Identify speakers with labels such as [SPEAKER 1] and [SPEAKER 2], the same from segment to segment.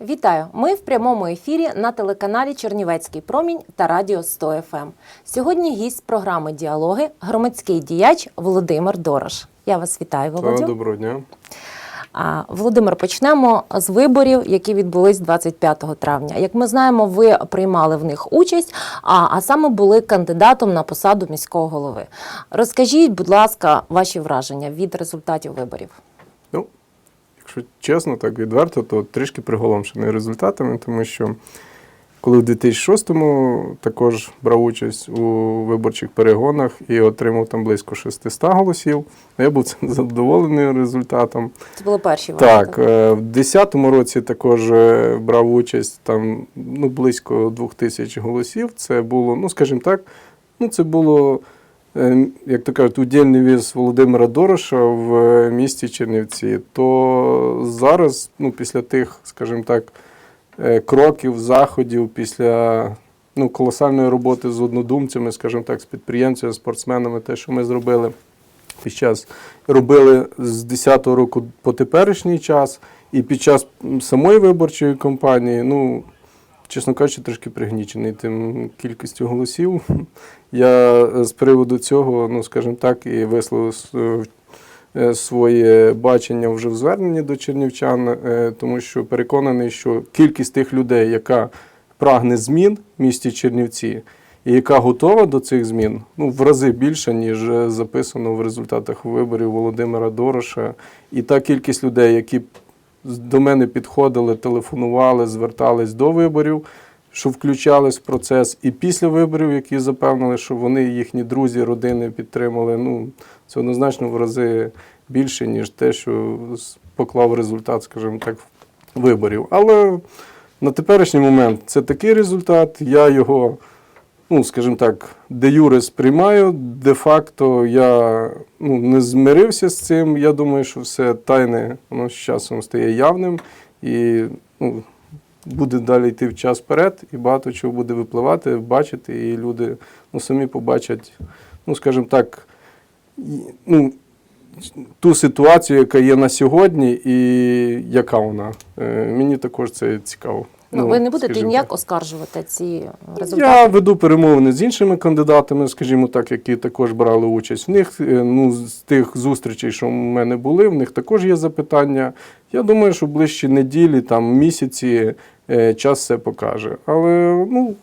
[SPEAKER 1] Вітаю! Ми в прямому ефірі на телеканалі Чернівецький промінь та Радіо 100 ФМ. Сьогодні гість програми Діалоги, громадський діяч Володимир Дорош. Я вас вітаю,
[SPEAKER 2] Та,
[SPEAKER 1] Володю.
[SPEAKER 2] доброго дня.
[SPEAKER 1] Володимир, почнемо з виборів, які відбулись 25 травня. Як ми знаємо, ви приймали в них участь, а, а саме були кандидатом на посаду міського голови. Розкажіть, будь ласка, ваші враження від результатів виборів.
[SPEAKER 2] Ну, якщо чесно, так відверто, то трішки приголомшений результатами, тому що коли в 2006-му також брав участь у виборчих перегонах і отримав там близько 600 голосів, я був цим задоволений результатом.
[SPEAKER 1] Це були перші вибори.
[SPEAKER 2] Так, е, в 2010 році також е, брав участь там ну, близько 2000 голосів. Це було, ну скажімо так, ну це було, як то кажуть, удільний віз Володимира Дороша в е, місті Чернівці. То зараз, ну, після тих, скажімо так, е, кроків, заходів, після ну, колосальної роботи з однодумцями, скажімо так, з підприємцями, спортсменами, те, що ми зробили під час робили з 10-го року по теперішній час, і під час самої виборчої кампанії, ну, чесно кажучи, трошки пригнічений тим кількістю голосів. Я е, з приводу цього, ну, скажімо так, і висловив е, своє бачення вже в зверненні до чернівчан, е, тому що переконаний, що кількість тих людей, яка прагне змін в місті Чернівці, і яка готова до цих змін, ну в рази більше, ніж е, записано в результатах виборів Володимира Дороша. І та кількість людей, які до мене підходили, телефонували, звертались до виборів, що включались в процес, і після виборів, які запевнили, що вони, їхні друзі, родини підтримали. Ну це однозначно в рази більше, ніж те, що поклав результат, скажімо так, виборів. Але на теперішній момент це такий результат. Я його, ну, скажімо так, де юре сприймаю. Де-факто я ну, не змирився з цим. Я думаю, що все тайне воно з часом стає явним і ну, буде далі йти в час вперед, і багато чого буде випливати, бачити, і люди ну, самі побачать, ну, скажімо так, ну, ту ситуацію, яка є на сьогодні, і яка вона. Е, мені також це цікаво.
[SPEAKER 1] Ну, ви не будете ніяк
[SPEAKER 2] так.
[SPEAKER 1] оскаржувати ці результати?
[SPEAKER 2] Я веду перемовини з іншими кандидатами, скажімо так, які також брали участь. В них е, ну, з тих зустрічей, що в мене були, в них також є запитання. Я думаю, що ближчі неділі, там місяці е, час все покаже. Але ну,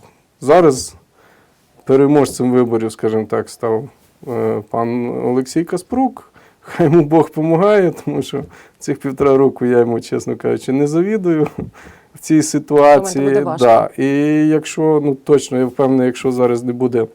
[SPEAKER 2] зараз переможцем виборів, скажімо так, став е, пан Олексій Каспрук. Хай йому Бог допомагає, тому що цих півтора року я йому, чесно кажучи, не завідую в цій ситуації.
[SPEAKER 1] буде важко.
[SPEAKER 2] Да. І якщо, ну точно, я впевнений, якщо зараз не буде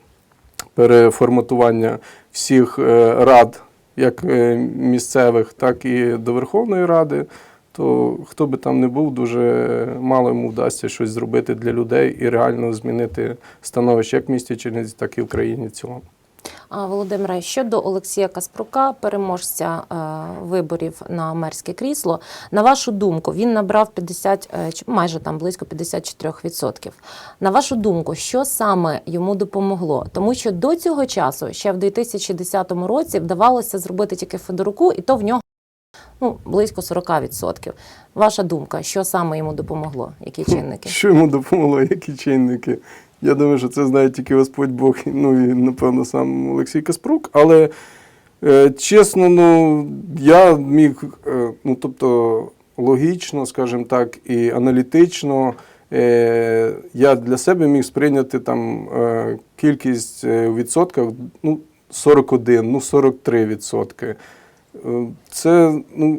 [SPEAKER 2] переформатування всіх е, рад, як е, місцевих, так і до Верховної Ради, то хто би там не був, дуже мало йому вдасться щось зробити для людей і реально змінити становище як в місті Чернівці, так і в країні в цілому.
[SPEAKER 1] А, Володимире, щодо Олексія Каспрука, переможця е, виборів на мерське крісло, на вашу думку, він набрав 50, е, майже там близько 54%. На вашу думку, що саме йому допомогло? Тому що до цього часу, ще в 2010 році, вдавалося зробити тільки Федоруку, і то в нього ну, близько 40%. Ваша думка, що саме йому допомогло? Які чинники?
[SPEAKER 2] Що йому допомогло, які чинники? Я думаю, що це знає тільки Господь Бог, ну і напевно сам Олексій Каспрук. Але е, чесно, ну я міг, е, ну тобто логічно, скажімо так, і аналітично. Е, я для себе міг сприйняти там е, кількість е, в відсотках ну, 41, ну 43 відсотки. Е, Це, ну,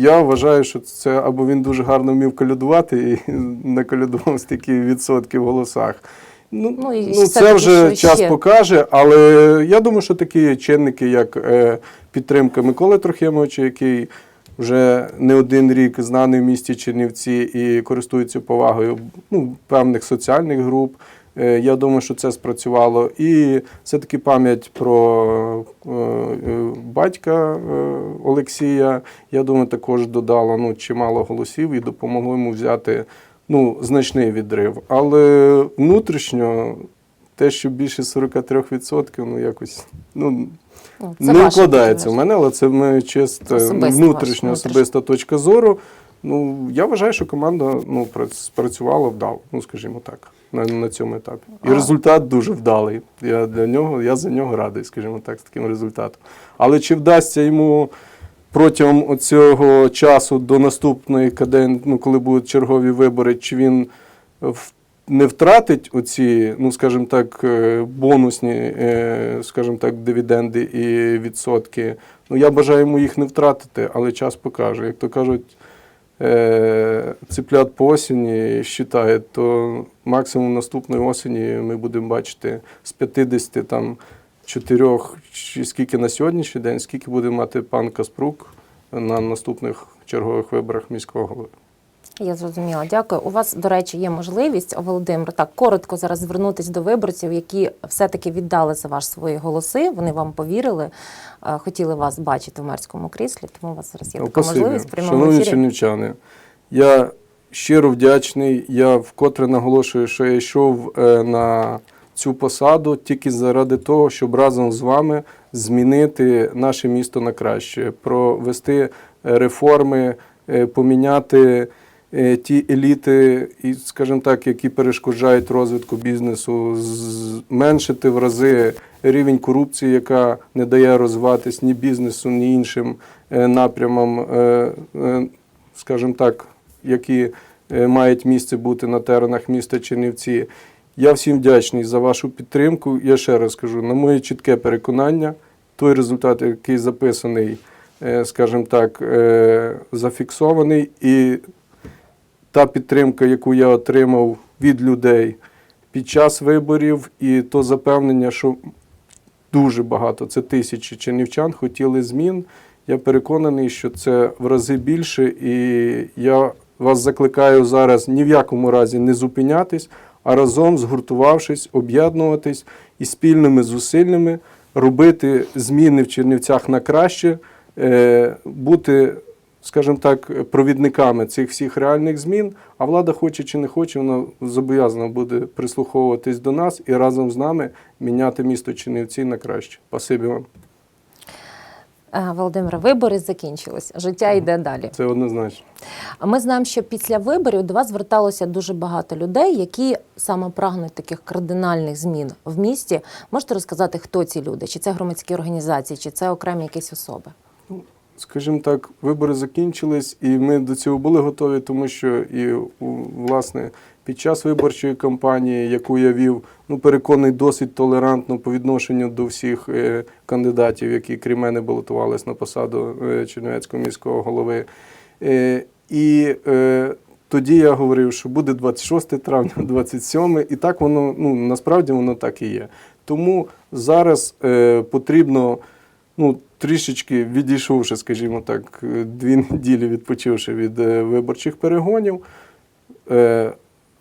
[SPEAKER 2] я вважаю, що це або він дуже гарно вмів колядувати і наколядував стільки відсотків в голосах. Ну,
[SPEAKER 1] Ну, і
[SPEAKER 2] ну, це вже час
[SPEAKER 1] ще?
[SPEAKER 2] покаже, але я думаю, що такі чинники, як е, підтримка Миколи Трохимовича, який вже не один рік знаний в місті Чернівці і користується повагою ну, певних соціальних груп. Е, Я думаю, що це спрацювало. І все-таки пам'ять про е, е, батька Олексія, я думаю, також додала ну, чимало голосів і допомогло йому взяти ну, значний відрив. Але внутрішньо те, що більше 43%, ну якось ну,
[SPEAKER 1] Ну, це
[SPEAKER 2] не вкладається в мене, але це моя чисто внутрішня особиста точка зору. Ну, я вважаю, що команда ну, прац- спрацювала вдало, ну скажімо так, на, на цьому етапі. І
[SPEAKER 1] А.
[SPEAKER 2] результат дуже вдалий. Я для нього, я за нього радий, скажімо так, з таким результатом. Але чи вдасться йому протягом цього часу до наступної каден, ну, коли будуть чергові вибори, чи він в- не втратить оці, ну скажімо так, е, бонусні, е, скажімо так, дивіденди і відсотки. Ну, я бажаю йому їх не втратити, але час покаже. Як то кажуть, е, по осені щитає, то максимум наступної осені ми будемо бачити з 50 там чотирьох, чи скільки на сьогоднішній день, скільки буде мати пан Каспрук на наступних чергових виборах міського голови.
[SPEAKER 1] Я зрозуміла, дякую. У вас, до речі, є можливість, Володимир, так коротко зараз звернутися до виборців, які все-таки віддали за ваш свої голоси. Вони вам повірили, е, хотіли вас бачити в мерському кріслі. Тому у вас зараз є
[SPEAKER 2] Ну,
[SPEAKER 1] така
[SPEAKER 2] спасибі.
[SPEAKER 1] можливість прямому
[SPEAKER 2] Шановні чернівчани, я щиро вдячний. Я вкотре наголошую, що я йшов е, на цю посаду тільки заради того, щоб разом з вами змінити наше місто на краще, провести е, реформи, поміняти ті еліти, і, скажімо так, які перешкоджають розвитку бізнесу, зменшити в рази рівень корупції, яка не дає розвиватись ні бізнесу, ні іншим е, напрямам, е, е, скажімо так, які е, мають місце бути на теренах міста Чернівці. Я всім вдячний за вашу підтримку. Я ще раз кажу, на моє чітке переконання, той результат, який записаний, е, скажімо так, е, зафіксований, і та підтримка, яку я отримав від людей під час виборів, і то запевнення, що дуже багато, це тисячі чернівчан хотіли змін. Я переконаний, що це в рази більше, і я вас закликаю зараз ні в якому разі не зупинятись, а разом згуртувавшись, об'єднуватись і спільними зусиллями робити зміни в Чернівцях на краще, е, бути, скажімо так, провідниками цих всіх реальних змін. А влада хоче чи не хоче, вона зобов'язана буде прислуховуватись до нас і разом з нами міняти місто Чернівці на краще. Спасибі вам.
[SPEAKER 1] Е, Володимире, вибори закінчились. Життя йде далі.
[SPEAKER 2] Це однозначно.
[SPEAKER 1] А Ми знаємо, що після виборів до вас зверталося дуже багато людей, які саме прагнуть таких кардинальних змін в місті. Можете розказати, хто ці люди? Чи це громадські організації, чи це окремі якісь особи?
[SPEAKER 2] Скажімо так, вибори закінчились, і ми до цього були готові, тому що і власне під час виборчої кампанії, яку я вів, ну переконаний досить толерантно по відношенню до всіх е, кандидатів, які крім мене балотувались на посаду е, Чернівецького міського голови. Е, і тоді я говорив, що буде 26 травня, 27, і так воно ну насправді воно так і є. Тому зараз е, потрібно ну, трішечки відійшовши, скажімо так, дві неділі відпочивши від е, виборчих перегонів, е,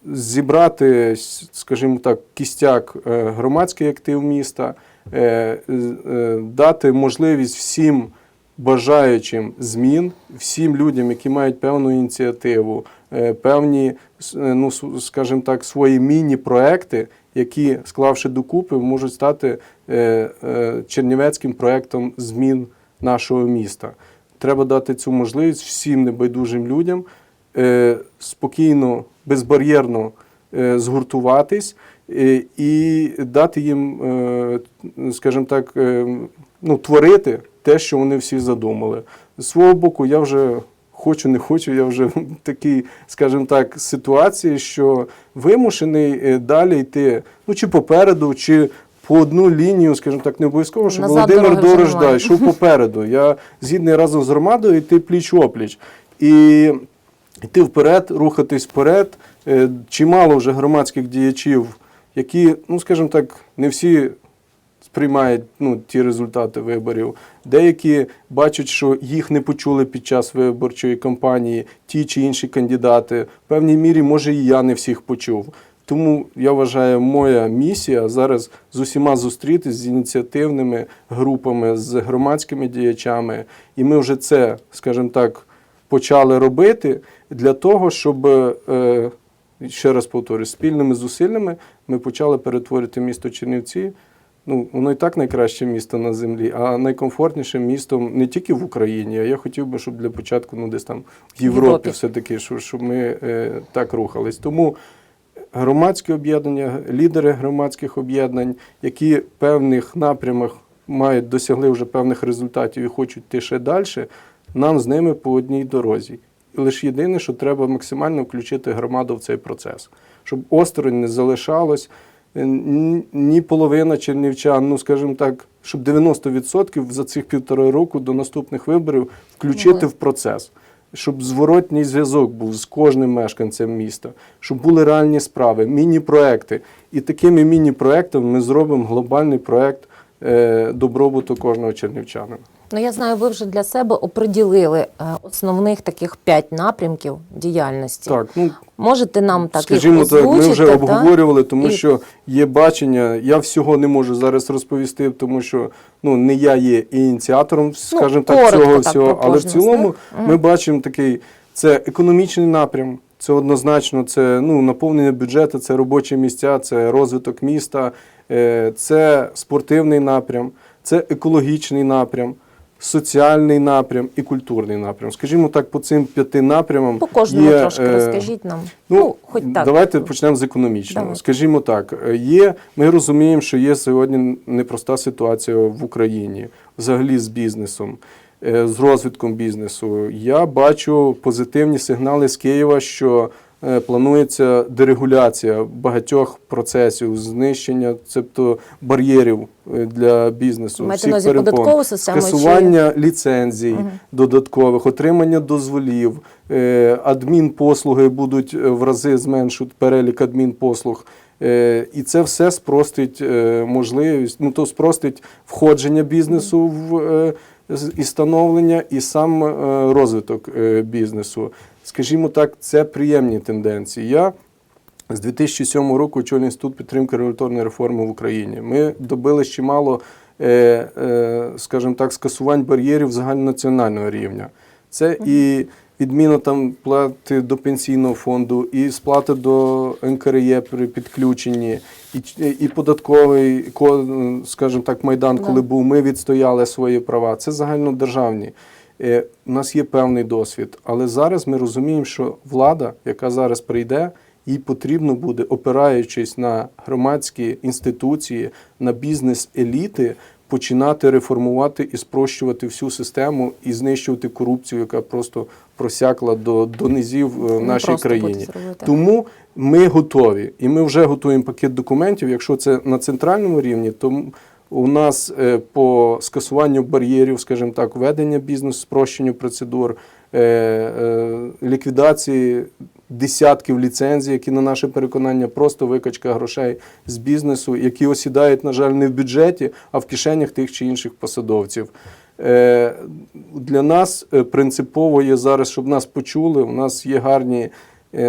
[SPEAKER 2] зібрати, скажімо так, кістяк е, громадський актив міста, дати можливість всім бажаючим змін, всім людям, які мають певну ініціативу, певні, ну, скажімо так, свої міні-проекти, які, склавши докупи, можуть стати е, е, чернівецьким проектом змін нашого міста. Треба дати цю можливість всім небайдужим людям е, спокійно, безбар'єрно згуртуватись і дати їм, скажімо так, ну, творити те, що вони всі задумали. З свого боку, я вже хочу, не хочу, я вже в такій, скажімо так, ситуації, що вимушений е, далі йти, ну чи попереду, чи по одну лінію, скажімо так, не обов'язково, щоб
[SPEAKER 1] Назад
[SPEAKER 2] Володимир Дорож да, йшов попереду. Я згідний разом з громадою йти пліч-опліч. І йти вперед, рухатись вперед. Е, Чимало вже громадських діячів, які, ну скажімо так, не всі сприймають ну, ті результати виборів. Деякі бачать, що їх не почули під час виборчої кампанії, ті чи інші кандидати. В певній мірі, може, і я не всіх почув. Тому я вважаю, моя місія зараз з усіма зустрітись з ініціативними групами, з громадськими діячами, і ми вже це, скажімо так, почали робити для того, щоб е, ще раз повторюю, спільними зусиллями ми почали перетворити місто Чернівці Ну, воно і так найкраще місто на землі, а найкомфортнішим містом не тільки в Україні, а я хотів би, щоб для початку ну, десь там в Європі,
[SPEAKER 1] Європі.
[SPEAKER 2] все-таки, щоб, щоб ми е, так рухались. Тому громадські об'єднання, лідери громадських об'єднань, які в певних напрямах мають досягли вже певних результатів і хочуть йти ще далі, нам з ними по одній дорозі. І лише єдине, що треба максимально включити громаду в цей процес, щоб осторонь не залишалось ні- ні половина чернівчан, ну скажімо так, щоб 90% за цих півтора року до наступних виборів включити в процес. Щоб зворотній зв'язок був з кожним мешканцем міста, щоб були реальні справи, міні-проекти. І такими міні-проектами ми зробимо глобальний проект е, добробуту кожного чернівчанина.
[SPEAKER 1] Ну я знаю, ви вже для себе оприділили е, основних таких п'ять напрямків діяльності.
[SPEAKER 2] Так, ну
[SPEAKER 1] Можете нам так
[SPEAKER 2] скажімо
[SPEAKER 1] їх
[SPEAKER 2] так, ми вже
[SPEAKER 1] та?
[SPEAKER 2] обговорювали, тому
[SPEAKER 1] І-
[SPEAKER 2] що є бачення. Я всього не можу зараз розповісти, тому що ну не я є ініціатором, скажімо так,
[SPEAKER 1] Ну, коротко
[SPEAKER 2] цього
[SPEAKER 1] так
[SPEAKER 2] всього. Але в цілому.
[SPEAKER 1] Мгм.
[SPEAKER 2] ми бачимо такий це економічний напрям. Це однозначно, це ну наповнення бюджету, це робочі місця, це розвиток міста, е, це спортивний напрям, це екологічний напрям. Соціальний напрям і культурний напрям. Скажімо так, по цим п'яти напрямам
[SPEAKER 1] По кожному
[SPEAKER 2] є,
[SPEAKER 1] трошки
[SPEAKER 2] е,
[SPEAKER 1] розкажіть нам.
[SPEAKER 2] Ну,
[SPEAKER 1] Ну, хоч так.
[SPEAKER 2] давайте почнемо з економічного.
[SPEAKER 1] Давай.
[SPEAKER 2] Скажімо так, є, ми розуміємо, що є сьогодні непроста ситуація в Україні, взагалі з бізнесом, е, з розвитком бізнесу. Я бачу позитивні сигнали з Києва, що планується дерегуляція багатьох процесів, знищення, тобто бар'єрів е, для бізнесу.
[SPEAKER 1] Маєте
[SPEAKER 2] всіх перепон.
[SPEAKER 1] податкову систему чи-
[SPEAKER 2] Скасування ліцензій додаткових, отримання дозволів, е, адмінпослуги будуть е, в рази зменшують перелік адмінпослуг. Е, І це все спростить е, можливість, ну то спростить входження бізнесу в е, і становлення, і сам е, розвиток е, бізнесу. Скажімо так, це приємні тенденції. Я з 2007 року очолюю інститут підтримки регуляторної реформи в Україні. Ми добили чимало, е, е, скажімо так, скасувань бар'єрів загальнонаціонального рівня. Це і відміна там плати до пенсійного фонду, і сплати до НКРЄ при підключенні, і, і податковий, скажімо так, майдан,
[SPEAKER 1] Да.
[SPEAKER 2] коли був, ми відстояли свої права. Це загальнодержавні. Е, У нас є певний досвід, але зараз ми розуміємо, що влада, яка зараз прийде, їй потрібно буде, опираючись на громадські інституції, на бізнес-еліти, починати реформувати і спрощувати всю систему і знищувати корупцію, яка просто просякла до, до низів е, в
[SPEAKER 1] Не
[SPEAKER 2] нашій країні. Тому ми готові, і ми вже готуємо пакет документів. Якщо це на центральному рівні, то у нас е, по скасуванню бар'єрів, скажімо так, ведення бізнесу, спрощенню процедур, е, е, ліквідації десятків ліцензій, які на наше переконання просто викачка грошей з бізнесу, які осідають, на жаль, не в бюджеті, а в кишенях тих чи інших посадовців. Для нас принципово є зараз, щоб нас почули. У нас є гарні,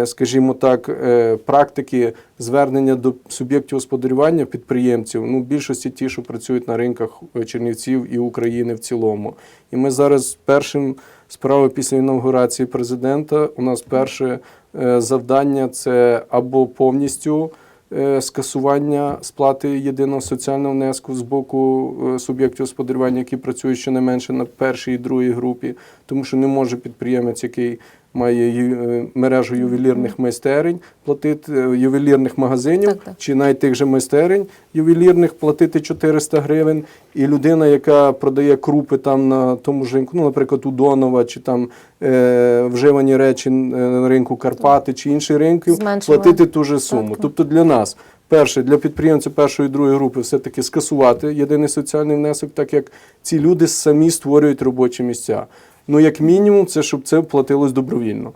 [SPEAKER 2] скажімо так, е, практики звернення до суб'єктів господарювання підприємців. Ну, більшості ті, що працюють на ринках е, Чернівців і України в цілому. І ми зараз першим справою після інаугурації президента у нас перше е, завдання це або повністю е, скасування сплати єдиного соціального внеску з боку е, суб'єктів господарювання, які працюють щонайменше на першій і другій групі, тому що не може підприємець, який має е, мережу ювелірних майстерень, платити е, ювелірних магазинів
[SPEAKER 1] Так, так.
[SPEAKER 2] чи навіть тих же майстерень ювелірних платити 400 гривень. І людина, яка продає крупи там на тому ж ринку, ну, наприклад, у Донова, чи там е, вживані речі е, на ринку Карпати чи інші ринки, платити ту же суму.
[SPEAKER 1] Так.
[SPEAKER 2] Тобто для нас, перше, для підприємців першої і другої групи все-таки скасувати єдиний соціальний внесок, так як ці люди самі створюють робочі місця. Ну, як мінімум, це щоб це платилось добровільно.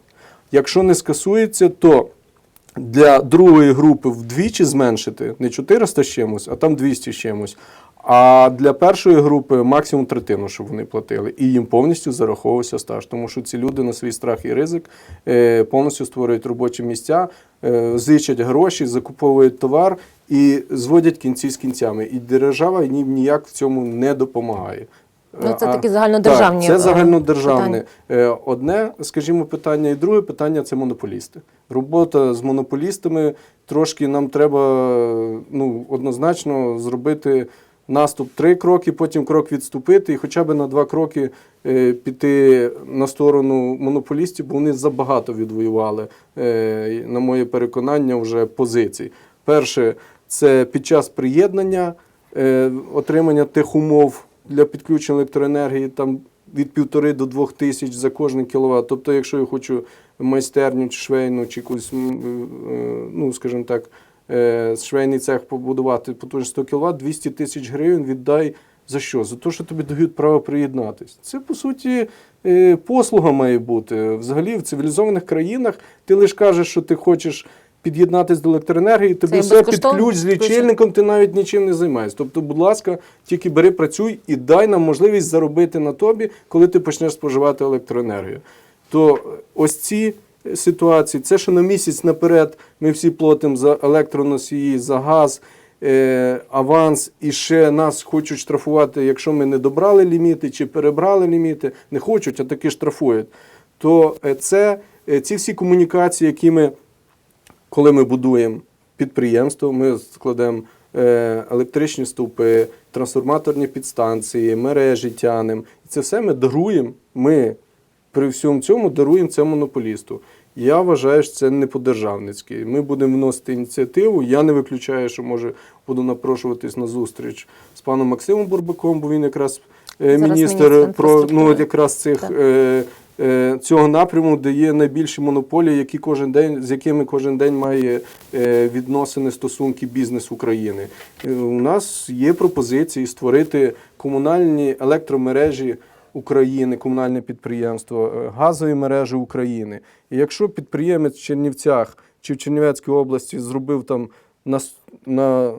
[SPEAKER 2] Якщо не скасується, то для другої групи вдвічі зменшити не 400 з чимось, а там 200 з чимось. А для першої групи максимум третину, щоб вони платили, і їм повністю зараховувався стаж, тому що ці люди на свій страх і ризик е, повністю створюють робочі місця, е, зичать гроші, закуповують товар і зводять кінці з кінцями. І держава ніяк в цьому не допомагає.
[SPEAKER 1] Ну, це такі загальнодержавні,
[SPEAKER 2] Так, це загальнодержавне.
[SPEAKER 1] питання.
[SPEAKER 2] Е, Одне, скажімо, питання, і друге питання це монополісти. Робота з монополістами трошки нам треба ну, однозначно зробити наступ три кроки, потім крок відступити, і хоча б на два кроки е, піти на сторону монополістів, бо вони забагато відвоювали, е, на моє переконання, вже позицій. Перше, це під час приєднання отримання тих умов для підключення електроенергії там від півтори до двох тисяч за кожен кіловат. Тобто, якщо я хочу майстерню чи швейну, чи якусь, е, ну скажімо так, е, швейний цех побудувати потужність 100 кВт, 200 тисяч гривень віддай за що? За те, що тобі дають право приєднатися. Це по суті е, послуга має бути. Взагалі в цивілізованих країнах ти лише кажеш, що ти хочеш. Під'єднатися до електроенергії, тобі
[SPEAKER 1] Це
[SPEAKER 2] все під
[SPEAKER 1] безкоштовно?
[SPEAKER 2] ключ з лічильником, ти навіть нічим не займаєшся. Тобто, будь ласка, тільки бери, працюй і дай нам можливість заробити на тобі, коли ти почнеш споживати електроенергію. То е, ось ці е, ситуації, це що на місяць наперед ми всі платимо за електроносії, за газ, е, аванс, і ще нас хочуть штрафувати, якщо ми не добрали ліміти чи перебрали ліміти, не хочуть, а таки штрафують. То е, це е, ці всі комунікації, які ми коли ми будуємо підприємство, ми складемо е, електричні стовпи, трансформаторні підстанції, мережі тянемо. І це все ми даруємо. Ми при всьому цьому даруємо це монополісту. Я вважаю, що це не по-державницьки. Ми будемо вносити ініціативу. Я не виключаю, що може буду напрошуватись на зустріч з паном Максимом Бурбаком, бо він якраз е, міністр
[SPEAKER 1] міністр
[SPEAKER 2] про ну, якраз цих
[SPEAKER 1] Так.
[SPEAKER 2] Е, цього напряму, де є найбільші монополії, які кожен день, з якими кожен день має е, відносини стосунки бізнес України. Е, У нас є пропозиції створити комунальні електромережі. України, комунальне підприємство, газові мережі України. І якщо підприємець в Чернівцях чи в Чернівецькій області зробив там на, на,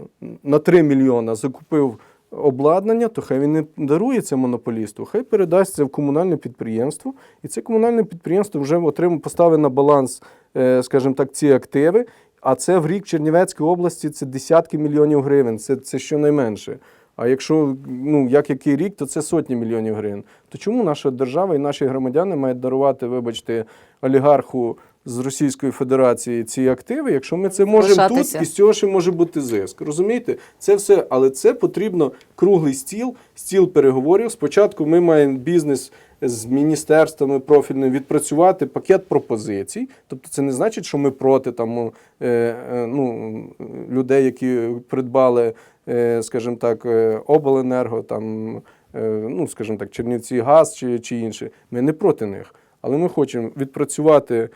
[SPEAKER 2] на 3 мільйона, закупив обладнання, то хай він не дарує це монополісту, хай передасть це в комунальне підприємство, і це комунальне підприємство вже отримає, поставить на баланс, е, скажімо так, ці активи. А це в рік в Чернівецькій області це десятки мільйонів гривень, це, це щонайменше. А якщо ну як який рік, то це сотні мільйонів гривень. То чому наша держава і наші громадяни мають дарувати, вибачте, олігарху з Російської Федерації ці активи, якщо ми це можемо тут, і з цього ще може бути зиск. Розумієте? Це все, але це потрібно круглий стіл, стіл переговорів. Спочатку ми маємо бізнес. З міністерствами профільними відпрацювати пакет пропозицій. Тобто це не значить, що ми проти там, е, е, ну, людей, які придбали, е, скажімо так, обленерго, там, ну, скажімо так, Чернівці газ чи, чи інше. Ми не проти них. Але ми хочемо відпрацювати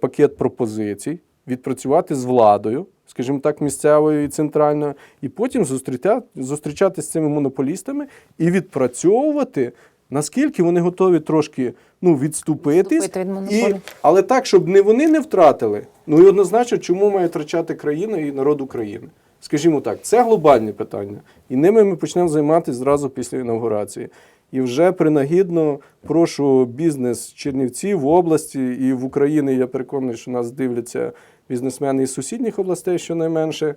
[SPEAKER 2] пакет пропозицій, відпрацювати з владою, скажімо так, місцевою і центральною, і потім зустріти, зустрічатися з цими монополістами і відпрацьовувати, наскільки вони готові трошки ну, відступитись.
[SPEAKER 1] Відступити від
[SPEAKER 2] і, але так, щоб не вони не втратили. Ну і однозначно, чому має втрачати країна і народ України? Скажімо так, це глобальні питання. І ними ми почнемо займатися зразу після інаугурації. І вже принагідно прошу бізнес Чернівців в області і в Україні. Я переконаний, що нас дивляться бізнесмени із сусідніх областей, щонайменше.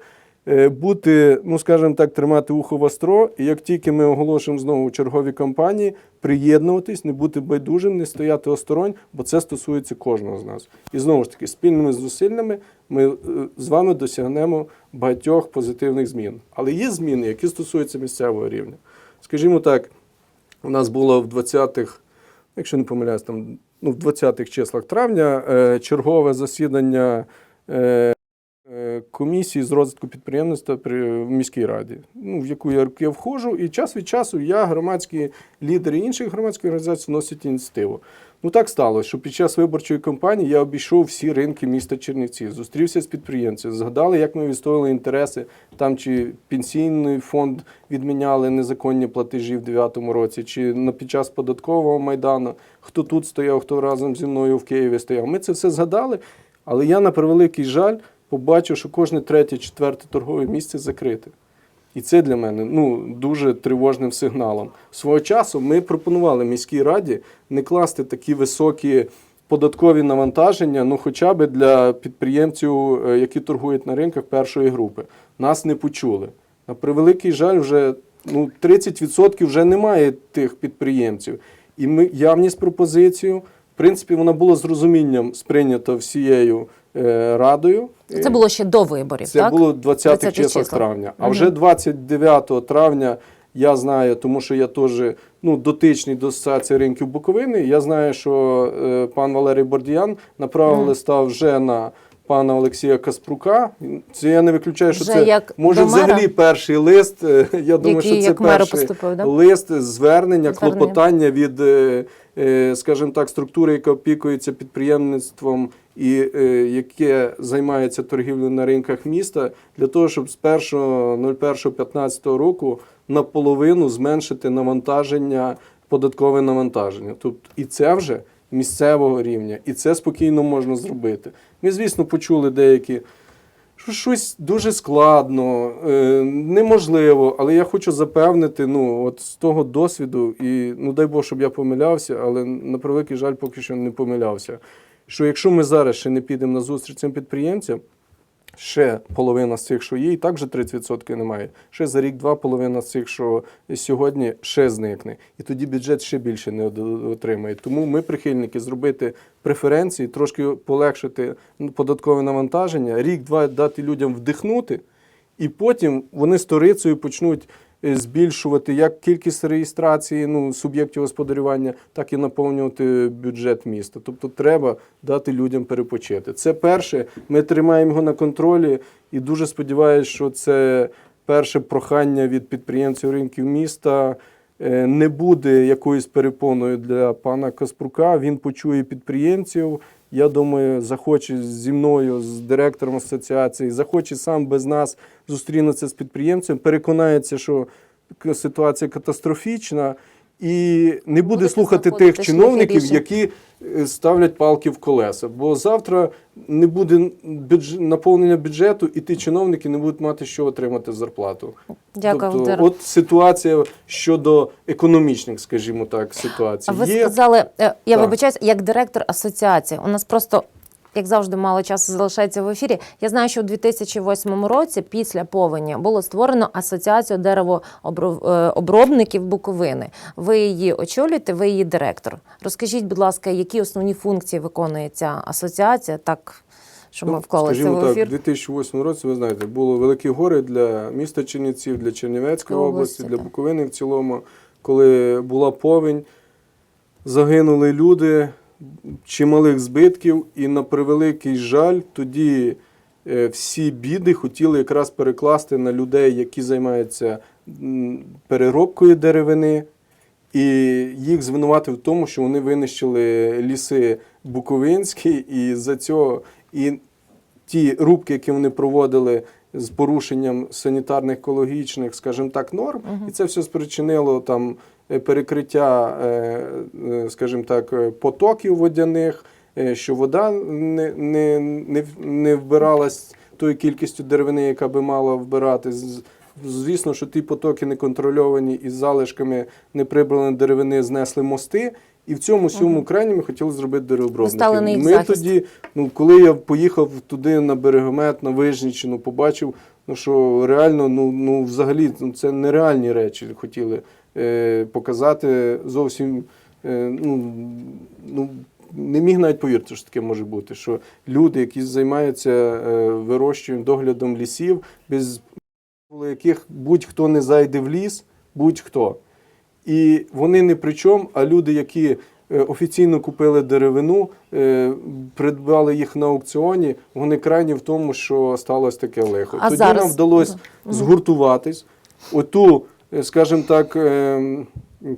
[SPEAKER 2] е, Бути, ну скажімо так, тримати ухо востро, і як тільки ми оголошуємо знову чергові кампанії, приєднуватись, не бути байдужим, не стояти осторонь, бо це стосується кожного з нас. І знову ж таки, спільними зусиллями ми е, з вами досягнемо багатьох позитивних змін. Але є зміни, які стосуються місцевого рівня. Скажімо так, у нас було в 20-х, якщо не помиляюсь, там ну, в 20-х числах травня е, чергове засідання е, комісії з розвитку підприємництва при в міській раді, ну, в яку я, я входжу, і час від часу я, громадські лідери інших громадських організацій, вносять ініціативу. Ну так сталося, що під час виборчої кампанії я обійшов всі ринки міста Чернівці, зустрівся з підприємцями, згадали, як ми відстояли інтереси там, чи пенсійний фонд відміняли незаконні платежі в 2009 році, чи на під час податкового майдану, хто тут стояв, хто разом зі мною в Києві стояв. Ми це все згадали, але я на превеликий жаль побачив, що кожне третє, четверте торгове місце закрите. І це для мене ну, дуже тривожним сигналом. Свого часу ми пропонували міській раді не класти такі високі податкові навантаження, ну хоча б для підприємців, е, які торгують на ринках першої групи. Нас не почули. На превеликий жаль, вже ну, 30% вже немає тих підприємців. І ми явність пропозицію. Принципі, вона була з розумінням сприйнята всією е, радою.
[SPEAKER 1] Це було ще до виборів,
[SPEAKER 2] Це
[SPEAKER 1] так?
[SPEAKER 2] було 20
[SPEAKER 1] 20
[SPEAKER 2] числа
[SPEAKER 1] числа.
[SPEAKER 2] травня. А вже 29 травня я знаю, тому що я теж ну, дотичний до асоціації ринків Буковини. Я знаю, що е, пан Валерій Бордіян направив листа вже на пана Олексія Каспрука. Це я не виключаю, що
[SPEAKER 1] Вже
[SPEAKER 2] це
[SPEAKER 1] як
[SPEAKER 2] може
[SPEAKER 1] мера?
[SPEAKER 2] взагалі перший лист. Я думаю,
[SPEAKER 1] Який
[SPEAKER 2] що це
[SPEAKER 1] як
[SPEAKER 2] перший
[SPEAKER 1] поступив, да?
[SPEAKER 2] лист звернення,
[SPEAKER 1] Звернення.
[SPEAKER 2] клопотання від, е, скажімо так, структури, яка опікується підприємництвом і е, яке займається торгівлею на ринках міста, для того, щоб з 1.01.15 року наполовину зменшити навантаження, податкове навантаження. Тобто і це вже місцевого рівня, і це спокійно можна зробити. Ми, звісно, почули деякі що щось дуже складно, е, неможливо, але я хочу запевнити, ну, от з того досвіду, і ну дай Бог, щоб я помилявся, але на превеликий жаль, поки що не помилявся. Що якщо ми зараз ще не підемо на зустріч цим підприємцям, ще половина з цих, що є, і так же 30% немає. Ще за рік-два половина з цих, що сьогодні, ще зникне. І тоді бюджет ще більше не отримає. Тому ми прихильники зробити преференції, трошки полегшити податкове навантаження, рік-два дати людям вдихнути, і потім вони сторицею почнуть. Е, Збільшувати як кількість реєстрації ну, суб'єктів господарювання, так і наповнювати бюджет міста. Тобто треба дати людям перепочити. Це перше. Ми тримаємо його на контролі і дуже сподіваюся, що це перше прохання від підприємців ринків міста е, не буде якоюсь перепоною для пана Каспрука. Він почує підприємців. Я думаю, захоче зі мною, з директором асоціації, захоче сам без нас зустрінутися з підприємцем, переконається, що ситуація катастрофічна, і не буде
[SPEAKER 1] Будете
[SPEAKER 2] слухати тих чиновників, які е, ставлять палки в колеса. Бо завтра не буде бюдж... наповнення бюджету, і ті чиновники не будуть мати що отримати зарплату.
[SPEAKER 1] Дякую,
[SPEAKER 2] тобто, от ситуація щодо економічних, скажімо так, ситуацій.
[SPEAKER 1] А ви
[SPEAKER 2] Є
[SPEAKER 1] сказали, е, я
[SPEAKER 2] Так.
[SPEAKER 1] вибачаюсь, як директор асоціації. У нас просто. Як завжди, мало часу залишається в ефірі. Я знаю, що у 2008 році, після повені, було створено асоціацію деревообробників Буковини. Ви її очолюєте, ви її директор. Розкажіть, будь ласка, які основні функції виконує ця асоціація, так що ми
[SPEAKER 2] Ну,
[SPEAKER 1] вклалися
[SPEAKER 2] Скажімо
[SPEAKER 1] в
[SPEAKER 2] так,
[SPEAKER 1] ефір?
[SPEAKER 2] у 2008 році, ви знаєте, було великі гори для міста Чернівців, для Чернівецької
[SPEAKER 1] Області,
[SPEAKER 2] області, для. Буковини в цілому. Коли була повінь, загинули люди, чималих збитків, і на превеликий жаль, тоді е, всі біди хотіли якраз перекласти на людей, які займаються переробкою деревини, і їх звинувати в тому, що вони винищили ліси Буковинські, і за цього і ті рубки, які вони проводили з порушенням санітарних екологічних, скажімо так, норм, і це все спричинило там перекриття, е, е, скажімо так, е, потоків водяних, е, що вода не, не, не, не вбиралась тою кількістю деревини, яка би мала вбирати. Звісно, що ті потоки неконтрольовані із залишками неприбраної деревини знесли мости. І в цьому всьому крайні ми хотіли зробити деревообробники. Ми
[SPEAKER 1] захист.
[SPEAKER 2] тоді, ну коли я поїхав туди на берегомет, на Вижниччину, побачив, ну що реально, ну, ну взагалі ну, це нереальні речі хотіли е, показати. Зовсім е, ну, ну, не міг навіть повірити, що таке може бути. Що люди, які займаються е, вирощуванням доглядом лісів, без яких будь-хто не зайде в ліс, будь-хто. І вони не при чому, а люди, які е, офіційно купили деревину, е, придбали їх на аукціоні, вони крайні в тому, що сталося таке лихо.
[SPEAKER 1] А
[SPEAKER 2] Тоді
[SPEAKER 1] зараз?
[SPEAKER 2] нам вдалося згуртуватись, оту, е, скажімо так, е,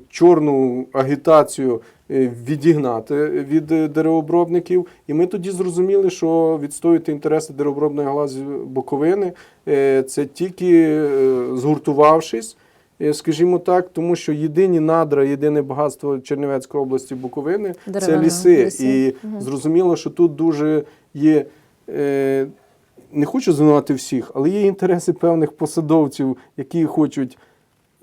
[SPEAKER 2] чорну агітацію е, відігнати від е, деревообробників. І ми тоді зрозуміли, що відстоювати інтереси деревообробної галузі Буковини е, це тільки е, згуртувавшись. е, Скажімо так, тому що єдині надра, єдине багатство Чернівецької області Буковини це ліси.
[SPEAKER 1] ліси.
[SPEAKER 2] І зрозуміло, що тут дуже є. Е, не хочу звинувати всіх, але є інтереси певних посадовців, які хочуть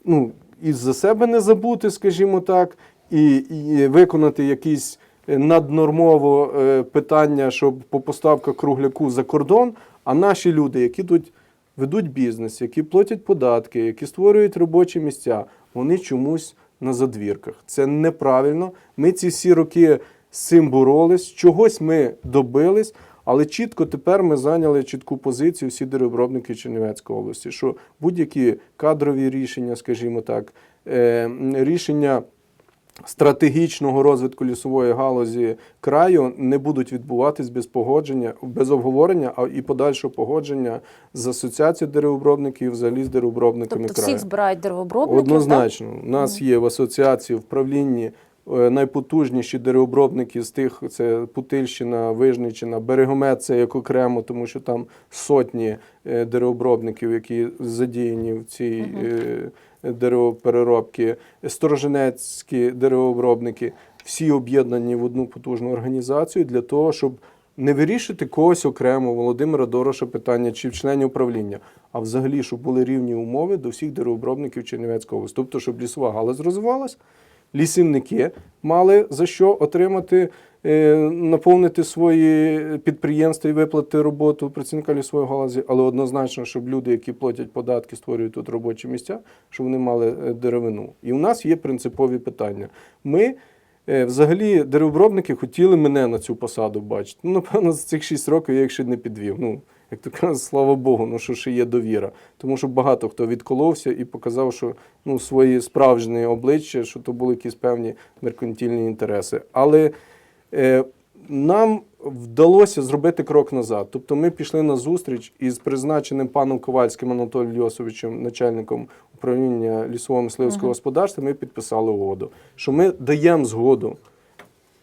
[SPEAKER 2] ну, і за себе не забути, скажімо так, і, і виконати якісь е, наднормово е, питання, щоб по поставках кругляку за кордон. А наші люди, які тут ведуть бізнес, які платять податки, які створюють робочі місця, вони чомусь на задвірках. Це неправильно. Ми ці всі роки з цим боролись, чогось ми добились. Але чітко тепер ми зайняли чітку позицію всі деревообробники Чернівецької області, що будь-які кадрові рішення, скажімо так, е, рішення стратегічного розвитку лісової галузі краю не будуть відбуватись без погодження, без обговорення, а і подальшого погодження з асоціацією деревообробників, взагалі з деревообробниками
[SPEAKER 1] Тобто
[SPEAKER 2] краю.
[SPEAKER 1] всіх збирають деревообробників,
[SPEAKER 2] Однозначно, у нас є в асоціації в правлінні найпотужніші деревообробники з тих: це Путильщина, Вижничина, Берегомет це як окремо, тому що там сотні е, деревообробників, які задіяні в цій е, деревопереробці, Сторожинецькі деревообробники, всі об'єднані в одну потужну організацію для того, щоб не вирішити когось окремо, Володимира Дороша питання чи в членів управління, а взагалі, щоб були рівні умови до всіх деревообробників Чернівецької області. Тобто, щоб лісова галузь розвивалась, лісівники мали за що отримати, е, наповнити свої підприємства і виплати роботу працівника лісової галузі, але однозначно, щоб люди, які платять податки, створюють тут робочі місця, щоб вони мали е, деревину. І у нас є принципові питання. Ми Е, Взагалі, деревообробники хотіли мене на цю посаду бачити. Ну, напевно, за цих 6 років я їх ще не підвів. Ну, як то кажуть, слава Богу, ну що ще є довіра. Тому що багато хто відколовся і показав, що ну, свої справжні обличчя, що то були якісь певні меркантильні інтереси. Але е, нам вдалося зробити крок назад. Тобто ми пішли на зустріч із призначеним паном Ковальським Анатолієм Йосовичем, начальником управління лісового мисливського господарства. Ми підписали угоду, що ми даємо згоду.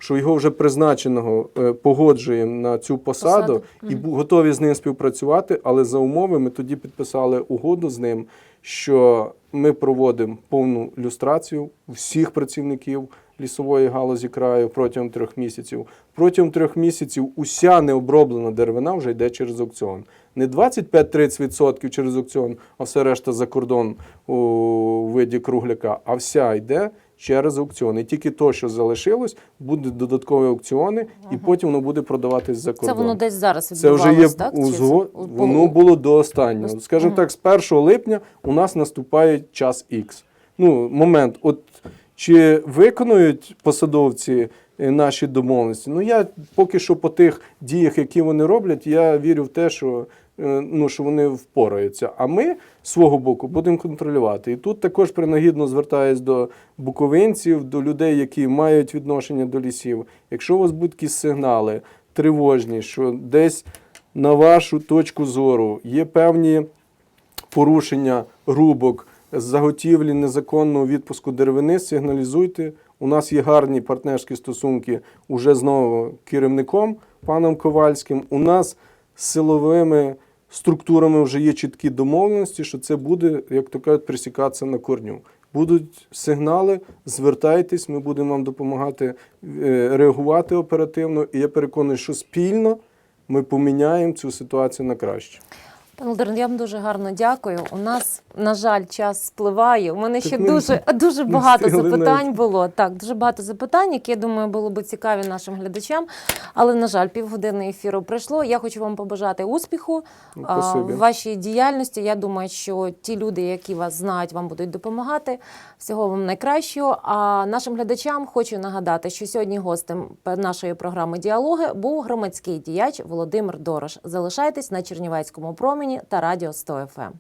[SPEAKER 2] Що його вже призначеного е, погоджуємо на цю посаду,
[SPEAKER 1] Посаду.
[SPEAKER 2] і готові з ним співпрацювати, але за умови ми тоді підписали угоду з ним, що ми проводимо повну люстрацію всіх працівників лісової галузі краю протягом трьох місяців. Протягом трьох місяців уся необроблена деревина вже йде через аукціон. Не 25-30% через аукціон, а все решта за кордон у виді кругляка, а вся йде через аукціон. І тільки то, що залишилось, будуть додаткові аукціони, і потім воно буде продаватись за
[SPEAKER 1] Це воно десь зараз
[SPEAKER 2] Це вже є
[SPEAKER 1] відбувалось, так? Чи
[SPEAKER 2] узго... воно було до останнього. Скажімо так, з 1 липня у нас наступає час Х. Ну, момент, от чи виконують посадовці е, наші домовленості? Ну, я поки що по тих діях, які вони роблять, я вірю в те, що, ну, що вони впораються. А ми свого боку будемо контролювати. І тут також принагідно звертаюсь до буковинців, до людей, які мають відношення до лісів. Якщо у вас будуть якісь сигнали тривожні, що десь на вашу точку зору є певні порушення рубок, заготівлі незаконного відпуску деревини, сигналізуйте. У нас є гарні партнерські стосунки уже з новим керівником паном Ковальським. У нас силовими структурами вже є чіткі домовленості, що це буде, як то кажуть, присікатися на корню. Будуть сигнали, звертайтесь, ми будемо вам допомагати е, реагувати оперативно. І я переконаний, що спільно ми поміняємо цю ситуацію на краще.
[SPEAKER 1] Пане Володимир, я вам дуже гарно дякую. У нас, на жаль, час спливає. У мене
[SPEAKER 2] Так
[SPEAKER 1] ще
[SPEAKER 2] ми
[SPEAKER 1] дуже, дуже багато запитань
[SPEAKER 2] навіть.
[SPEAKER 1] було. Так, дуже багато запитань, які я думаю, було би цікаві нашим глядачам. Але, на жаль, півгодини ефіру пройшло. Я хочу вам побажати успіху
[SPEAKER 2] Ну,
[SPEAKER 1] а, в вашій діяльності. Я думаю, що ті люди, які вас знають, вам будуть допомагати. Всього вам найкращого. А нашим глядачам хочу нагадати, що сьогодні гостем нашої програми Діалоги був громадський діяч Володимир Дорош. Залишайтесь на Чернівецькому промені та радіо 100 FM.